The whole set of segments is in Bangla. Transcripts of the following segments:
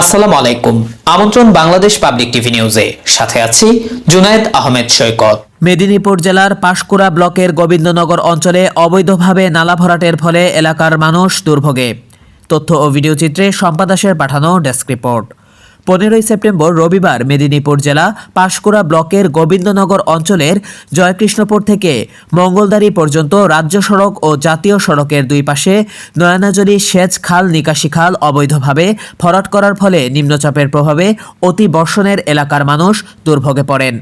আসসালামু আলাইকুম। আমন্ত্রণ বাংলাদেশ পাবলিক টিভি নিউজে। সাথে আছি জুনায়েদ আহমেদ সৈকত। মেদিনীপুর জেলার পাশকুড়া ব্লকের গোবিন্দনগর অঞ্চলে অবৈধভাবে নালা ভরাটের ফলে এলাকার মানুষ দুর্ভোগে। তথ্য ও ভিডিও চিত্রে সম্পাদাসের পাঠানো ডেস্ক রিপোর্ট। পনেরোই সেপ্টেম্বর রবিবার মেদিনীপুর জেলা পাঁশকুড়া ব্লকের গোবিন্দনগর অঞ্চলের জয়কৃষ্ণপুর থেকে মঙ্গলদারি পর্যন্ত রাজ্য সড়ক ও জাতীয় সড়কের দুই পাশে নয়নাজলি সেচ খাল, নিকাশি খাল অবৈধভাবে ভরাট করার ফলে নিম্নচাপের প্রভাবে অতি বর্ষণের এলাকার মানুষ দুর্ভোগে পড়েন।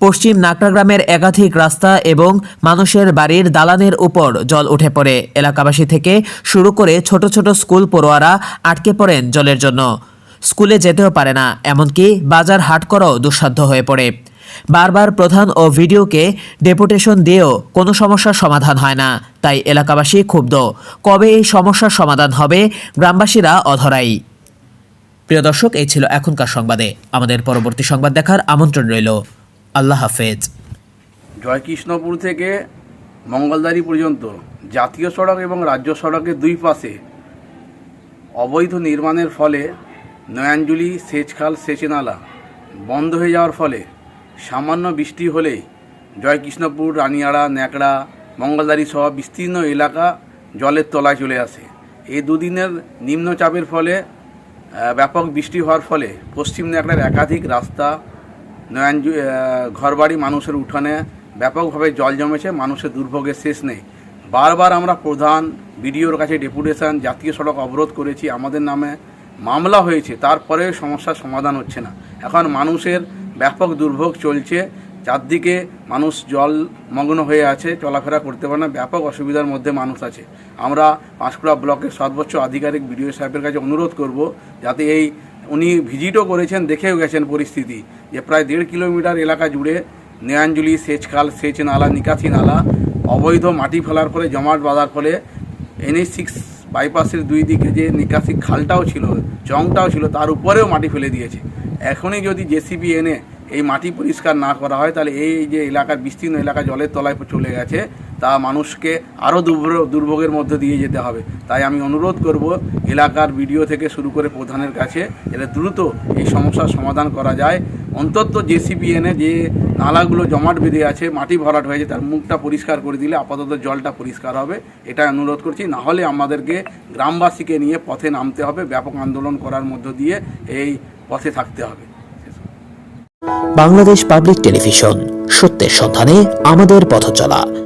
পশ্চিম নাকড়া গ্রামের একাধিক রাস্তা এবং মানুষের বাড়ির দালানের উপর জল উঠে পড়ে। এলাকাবাসী থেকে শুরু করে ছোট ছোট স্কুল পড়ুয়ারা আটকে পড়েন জলের জন্য। স্কুলে যেতেও পারে না, এমনকি বাজার হাট করাও দুঃসাধ্য হয়ে পড়ে। বারবার প্রধান ও ভিডিওকে ডেপুটেশন দিয়েও কোনো সমস্যার সমাধান হয় না, তাই এলাকাবাসী ক্ষুব্ধ। কবে এই সমস্যার সমাধান হবে, গ্রামবাসীরা অধরাই। প্রিয় দর্শক, এই ছিল এখনকার সংবাদে। আমাদের পরবর্তী সংবাদ দেখার আমন্ত্রণ রইল। আল্লাহ হাফেজ। জয়কৃষ্ণপুর থেকে মঙ্গলদারি পর্যন্ত জাতীয় সড়ক এবং রাজ্য সড়কের দুই পাশে অবৈধ নির্মাণের ফলে নয়াঞ্জলি সেচখাল সেচনালা বন্ধ হয়ে যাওয়ার ফলে সামান্য বৃষ্টি হলে জয়কৃষ্ণপুর, রানিয়াড়া, ন্যাকড়া মঙ্গলদারি সহ বিস্তীর্ণ এলাকা জলের তলায় চলে আসে। এই দুদিনের নিম্নচাপের ফলে ব্যাপক বৃষ্টি হওয়ার ফলে পশ্চিম ন্যাকড়ার একাধিক রাস্তা নয়নজু ঘরবাড়ি মানুষের উঠানে ব্যাপকভাবে জল জমেছে, মানুষের দুর্ভোগের শেষ নেই। বারবার আমরা প্রধান বিডিওর কাছে ডেপুটেশন, জাতীয় সড়ক অবরোধ করেছি, আমাদের নামে মামলা হয়েছে, তারপরে সমস্যার সমাধান হচ্ছে না। এখন মানুষের ব্যাপক দুর্ভোগ চলছে, চারদিকে মানুষ জল মগ্ন হয়ে আছে, চলাফেরা করতে পারে না, ব্যাপক অসুবিধার মধ্যে মানুষ আছে। আমরা পাঁশকুড়া ব্লকের সর্বোচ্চ আধিকারিক বিডিও সাহেবের কাছে অনুরোধ করব, যাতে এই উনি ভিজিটও করেছেন, দেখেও গেছেন পরিস্থিতি, যে প্রায় দেড় কিলোমিটার এলাকা জুড়ে নেয়াঞ্জলি সেচ খাল সেচ নালা, নিকাশি নালা, অবৈধ মাটি ফেলার ফলে, জমাট বাঁধার ফলে এনএইচ সিক্স বাইপাসের দুই দিকে যে নিকাশি খালটাও ছিল, চংটাও ছিল, তার উপরেও মাটি ফেলে দিয়েছে। এখনই যদি জেসিবি এনে এই মাটি পরিষ্কার না করা হয়, তাহলে এই যে এলাকার বিস্তীর্ণ এলাকা জলের তলায় চলে গেছে, তা মানুষকে আরও দুর্ভোগের মধ্যে দিয়ে যেতে হবে। তাই আমি অনুরোধ করব, এলাকার ভিডিও থেকে শুরু করে প্রধানের কাছে এটা দ্রুত এই সমস্যার সমাধান করা যায়। অন্তত জেসিবি এনে যে নালাগুলো জমাট বেঁধে আছে, মাটি ভরাট হয়েছে, তার মুখটা পরিষ্কার করে দিলে আপাতত জলটা পরিষ্কার হবে। এটা অনুরোধ করছি, না হলে আমাদেরকে গ্রামবাসীকে নিয়ে পথে নামতে হবে, ব্যাপক আন্দোলন করার মধ্য দিয়ে এই পথে থাকতে হবে। বাংলাদেশ পাবলিক টেলিভিশন, সত্যের সন্ধানে আমাদের পথ চলা